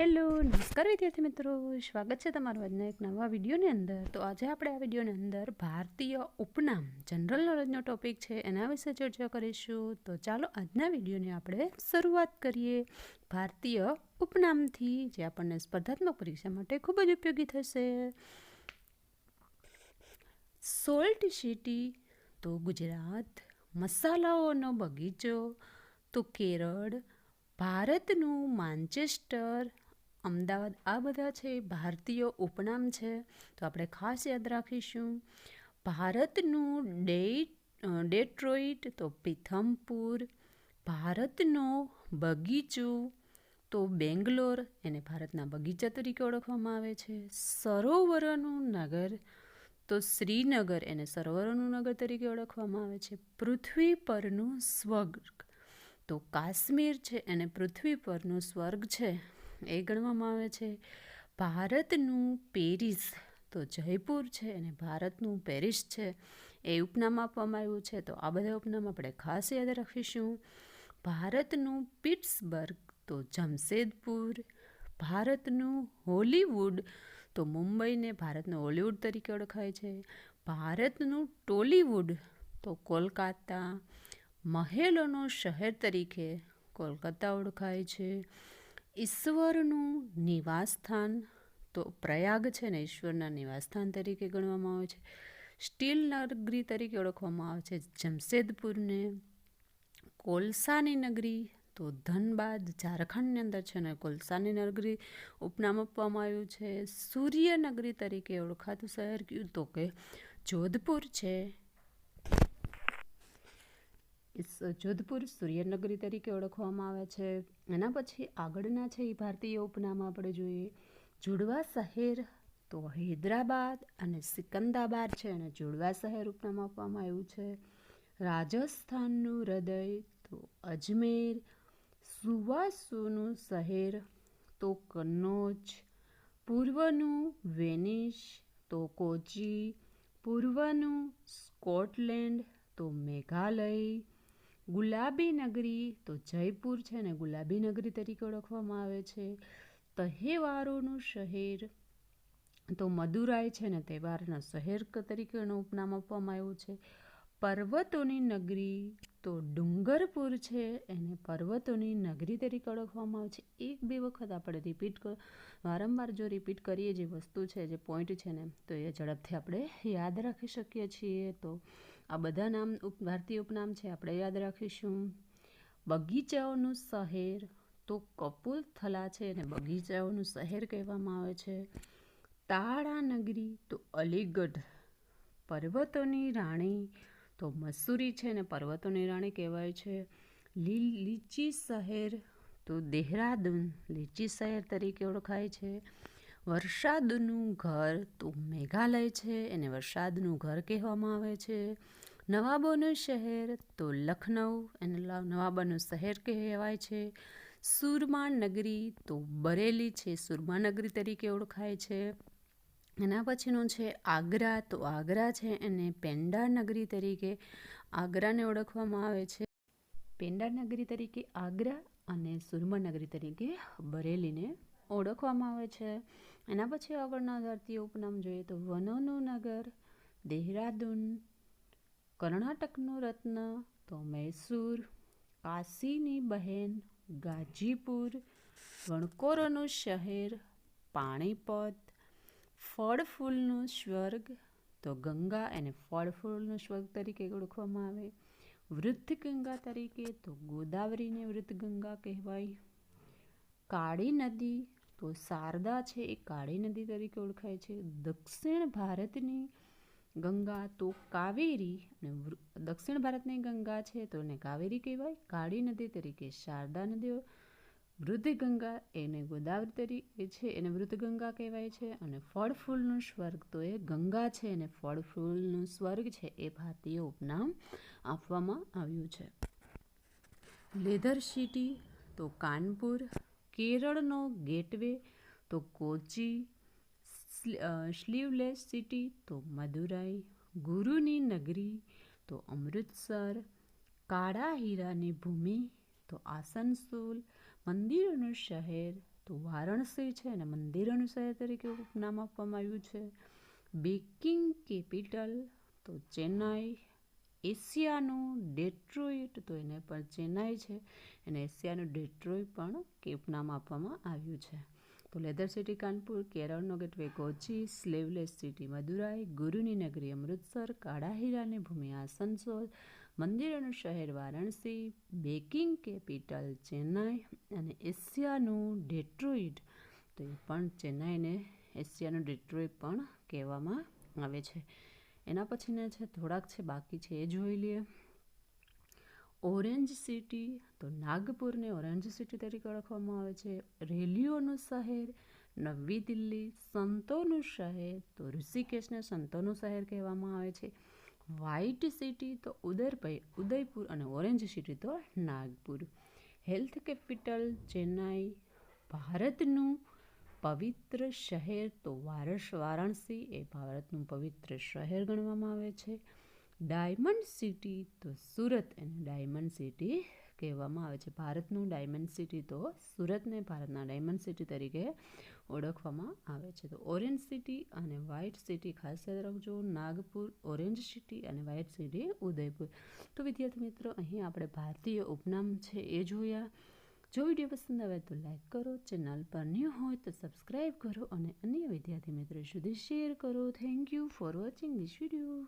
Hello, નમસ્કાર વિદ્યાર્થી મિત્રો. સ્વાગત છે તમારું આજના એક નવા વિડીયોની અંદર. તો આજે આપણે આ વિડીયોની અંદર ભારતીય ઉપનામ જનરલ નોલેજનો ટોપિક છે, એના વિશે ચર્ચા કરીશું. તો ચાલો આજના વિડીયોની આપણે શરૂઆત કરીએ. ભારતીય ઉપનામથી, જે આપણને સ્પર્ધાત્મક પરીક્ષા માટે ખૂબ જ ઉપયોગી થશે. સોલ્ટ સિટી, તો ગુજરાત. મસાલાઓનો બગીચો, તો કેરળ. ભારતનું માન્ચેસ્ટર અમદાવાદ, આ બધા છે ભારતીય ઉપનામ છે. તો આપણે ખાસ યાદ રાખીશું. ભારતનું ડે ડેટ્રોઇટ, તો પિથમપુર. ભારતનો બગીચો, તો બેંગ્લોર. એને ભારતના બગીચા તરીકે ઓળખવામાં આવે છે. સરોવરોનું નગર, તો શ્રીનગર. એને સરોવરોનું નગર તરીકે ઓળખવામાં આવે છે. પૃથ્વી પરનું સ્વર્ગ. તો કાશ્મીર છે, એને પૃથ્વી પરનું સ્વર્ગ છે. એ ગણવામાં આવે છે. ભારતનું પેરિસ તો જયપુર છે અને ભારતનું પેરિસ છે એ ઉપનામ આપવામાં આવ્યું છે. તો આ બધા ઉપનામ આપણે ખાસ યાદ રાખીશું. ભારતનું પિટ્સબર્ગ તો જમશેદપુર, ભારતનું હોલીવુડ તો મુંબઈને ભારતનું હોલીવુડ તરીકે ઓળખાય છે. ભારતનું ટોલીવુડ તો કોલકાતા, મહેલોનું શહેર તરીકે કોલકાતા ઓળખાય છે. ઈશ્વરનું નિવાસસ્થાન તો પ્રયાગ છે ને ઈશ્વરના નિવાસસ્થાન તરીકે ગણવામાં આવે છે. સ્ટીલ નગરી તરીકે ઓળખવામાં આવે છે. જમશેદપુરને કોલસાની નગરી તો ધનબાદ ઝારખંડની અંદર છે ને કોલસાની નગરી ઉપનામ આપવામાં આવ્યું છે. સૂર્યનગરી તરીકે ઓળખાતું શહેર કયું? તો કે જોધપુર છે. જોધપુર સૂર્યનગરી તરીકે ઓળખવામાં આવે છે. એના પછી આગળના છે એ ભારતીય ઉપનામ આપણે જોઈએ. જુડવા શહેર તો હૈદરાબાદ અને સિકંદાબાદ છે અને જુડવા શહેર ઉપનામ આપવામાં આવ્યું છે. રાજસ્થાનનું હૃદય તો અજમેર, સુવાસુનું શહેર તો કન્નોજ, પૂર્વનું વેનિશ તો કોચી, પૂર્વનું સ્કોટલેન્ડ તો મેઘાલય ગુલાબી નગરી તો જયપુર છે ને ગુલાબી નગરી તરીકે ઓળખવામાં આવે છે. તહેવારોનું શહેર તો મદુરાઈ છે ને તહેવારના શહેર તરીકે એનું ઉપનામ આપવામાં આવ્યું છે. પર્વતોની નગરી તો ડુંગરપુર છે એને પર્વતોની નગરી તરીકે ઓળખવામાં આવે છે. એક બે વખત આપણે રિપીટ વારંવાર જો રિપીટ કરીએ જે વસ્તુ છે, જે પોઈન્ટ છે ને, તો એ ઝડપથી આપણે યાદ રાખી શકીએ છીએ. તો આ બધા નામ ભારતીય ઉપનામ છે, આપણે યાદ રાખીશું. બગીચાઓનું શહેર તો કપૂરથલા છે અને બગીચાઓનું શહેર કહેવામાં આવે છે. તાળા નગરી તો અલીગઢ. પર્વતોની રાણી તો મસૂરી છે ને પર્વતોની રાણી કહેવાય છે. લીચી શહેર તો દેહરાદૂન, લીચી શહેર તરીકે ઓળખાય છે. વરસાદનું ઘર તો મેઘાલય છે, એને વરસાદનું ઘર કહેવામાં આવે છે. નવાબોનું શહેર તો લખનઉ, એને નવાબોનું શહેર કહેવાય છે. સુરમા નગરી તો બરેલી છે સુરમા નગરી તરીકે ઓળખાય છે. એના પછીનું છે આગ્રા, તો આગ્રા છે એને પેંડા નગરી તરીકે આગ્રાને ઓળખવામાં આવે છે. પેંડા નગરી તરીકે આગ્રા અને સુરમા નગરી તરીકે બરેલીને ઓળખવામાં આવે છે. એના પછી આગળના ધરતી ઉપનામ જોઈએ તો વનોનું નગર, દેહરાદૂન, કર્ણાટકનું રત્ન તો મૈસૂર, કાશીની બહેન ગાજીપુર, વણકોરોનું શહેર પાણીપત ફળ ફૂલનું સ્વર્ગ તો ગંગા એને ફળ ફૂલનું સ્વર્ગ તરીકે ઓળખવામાં આવે. વૃદ્ધ ગંગા તરીકે તો ગોદાવરીને વૃદ્ધ ગંગા કહેવાય. કાળી નદી તો શારદા છે એ કાળી નદી તરીકે ઓળખાય છે. દક્ષિણ ભારતની ગંગા તો કાવેરી અને દક્ષિણ ભારતની ગંગા છે તો એને કાવેરી કહેવાય. કાળી નદી તરીકે શારદા નદીઓ વૃદ્ધ ગંગા એને ગોદાવરી તરીકે છે એને વૃદ્ધ ગંગા કહેવાય છે અને ફળ ફૂલનું સ્વર્ગ તો એ ગંગા છે અને ફળ ફૂલનું સ્વર્ગ છે એ ભારતીય ઉપનામ આપવામાં આવ્યું છે. લેધર સિટી તો કાનપુર કેરળનો ગેટવે, તો કોચી સ્લીવલેસ સિટી, તો મદુરાઈ, ગુરુની નગરી, તો અમૃતસર, કાળા હીરાની ભૂમિ, તો આસનસોલ, મંદિરોનું શહેર, તો વારાણસી છે અને મંદિરોનું શહેર તરીકે ઉપનામ આપવામાં આવ્યું છે. બેકિંગ કેપિટલ, તો ચેન્નાઈ એશિયાનું ડેટ્રોઇટ, તો એને પણ ચેન્નાઈ છે. અને એશિયાનું ડેટ્રોઇટ પણ કેપ નામ આપવામાં આવ્યું છે. તો leather city Kanpur, કેરળનો gateway Kochi, sleepless city Madurai, ગુરુની નગરી અમૃતસર કાળા હીરાની ભૂમિ આસનસોલ, મંદિરોનું શહેર વારાણસી, બેકિંગ કેપિટલ ચેન્નાઈ અને એશિયાનું ડેટ્રોઇટ, તો એ પણ ચેન્નાઈને એશિયાનું ડેટ્રોઇટ પણ કહેવામાં આવે છે. એના પછીના છે, થોડાક છે બાકી છે, એ જોઈ લઈએ. ઓરેન્જ સિટી તો નાગપુરને ઓરેન્જ સિટી તરીકે ઓળખવામાં આવે છે. રેલીઓનું શહેર, નવી દિલ્હી, સંતોનું શહેર, તો ઋષિકેશને સંતોનું શહેર કહેવામાં આવે છે. વ્હાઇટ સિટી તો ઉદયભાઈ ઉદયપુર અને ઓરેન્જ સિટી તો નાગપુર. હેલ્થ કેપિટલ ચેન્નાઈ, ભારતનું પવિત્ર શહેર તો વારસ વારાણસી એ ભારતનું પવિત્ર શહેર ગણવામાં આવે છે. ડાયમંડ સિટી તો સુરત એને ડાયમંડ સિટી કહેવામાં આવે છે. ભારતનું ડાયમંડ સિટી તો સુરતને ભારતના ડાયમંડ સિટી તરીકે ઓળખવામાં આવે છે. તો ઓરેન્જ સિટી અને વ્હાઇટ સિટી ખાસ યાદ રાખજો. નાગપુર, ઓરેન્જ સિટી અને વ્હાઇટ સિટી ઉદયપુર. તો વિદ્યાર્થી મિત્રો, અહીં આપણે ભારતીય ઉપનામ છે એ જોયા. જો વીડિયો પસંદ આવે તો લાઇક કરો ચેનલ પર ન્યૂ હોય તો સબસ્ક્રાઈબ કરો અને અન્ય વિદ્યાર્થી મિત્રો સુધી શેર કરો. Thank you for watching this video